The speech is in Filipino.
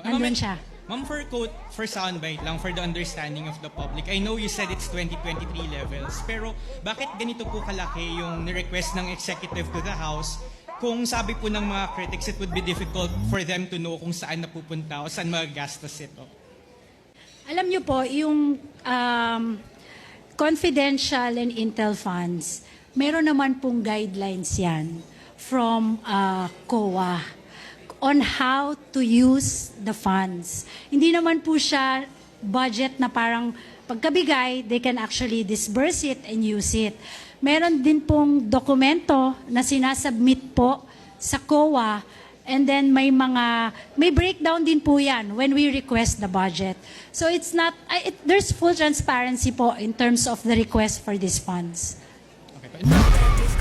Nandun siya. Ma'am, for quote, for soundbite lang, for the understanding of the public, I know you said it's 2023 levels, pero bakit ganito po kalaki yung request ng executive to the House kung sabi po ng mga critics, it would be difficult for them to know kung saan napupunta o saan magagastos ito? Alam niyo po, yung um, confidential and intel funds, meron naman pong guidelines yan from uh, COA on how to use the funds. Hindi naman po siya budget na parang pagkabigay, they can actually disburse it and use it. Meron din pong dokumento na sinasubmit po sa COA And then may mga may breakdown din po 'yan when we request the budget. So it's not it, there's full transparency po in terms of the request for these funds. Okay.